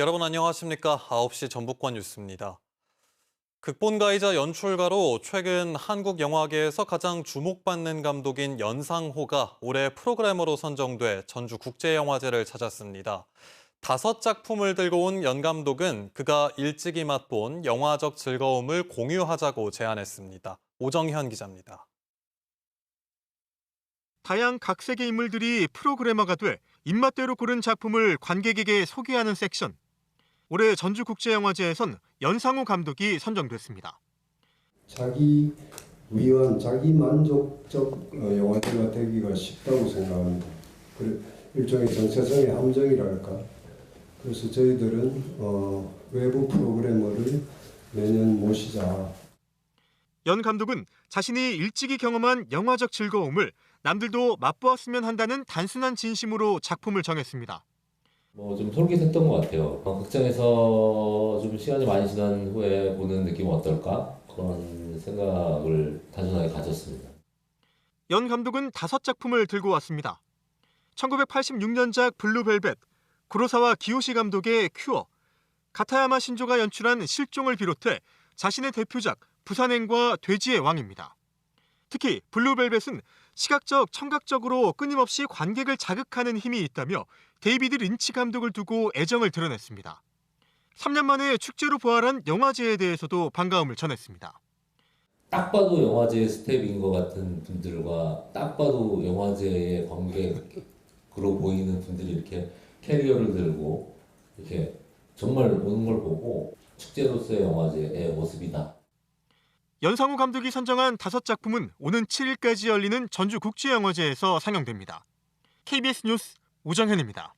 여러분 안녕하십니까? 9시 전북권 뉴스입니다. 극본가이자 연출가로 최근 한국 영화계에서 가장 주목받는 감독인 연상호가 올해 프로그래머로 선정돼 전주국제영화제를 찾았습니다. 다섯 작품을 들고 온 연 감독은 그가 일찍이 맛본 영화적 즐거움을 공유하자고 제안했습니다. 오정현 기자입니다. 다양 각색의 인물들이 프로그래머가 돼 입맛대로 고른 작품을 관객에게 소개하는 섹션. 올해 전주국제영화제에선 연상호 감독이 선정됐습니다. 자기 위한 자기 만족적 어, 영화제가 되기가 쉽다고 생각합니다. 그래, 일종의 정체성의 함정이랄까. 그래서 저희들은 어, 외부 프로그래머를 매년 모시자. 연 감독은 자신이 일찍이 경험한 영화적 즐거움을 남들도 맛보았으면 한다는 단순한 진심으로 작품을 정했습니다. 뭐 좀 솔깃했던 것 같아요. 어, 극장에서 좀 시간이 많이 지난 후에 보는 느낌은 어떨까? 그런 생각을 단순하게 가졌습니다. 연 감독은 다섯 작품을 들고 왔습니다. 1986년작 블루벨벳, 구로사와 기요시 감독의 큐어, 가타야마 신조가 연출한 실종을 비롯해 자신의 대표작 부산행과 돼지의 왕입니다. 특히 블루벨벳은 시각적, 청각적으로 끊임없이 관객을 자극하는 힘이 있다며 데이비드 린치 감독을 두고 애정을 드러냈습니다. 3년 만에 축제로 부활한 영화제에 대해서도 반가움을 전했습니다. 딱 봐도 영화제 스텝인 것 같은 분들과 딱 봐도 영화제의 관객으로 보이는 분들이 이렇게 캐리어를 들고 이렇게 정말 오는 걸 보고 축제로서의 영화제의 모습이다. 연상호 감독이 선정한 다섯 작품은 오는 7일까지 열리는 전주국제영화제에서 상영됩니다. KBS 뉴스 오정현입니다.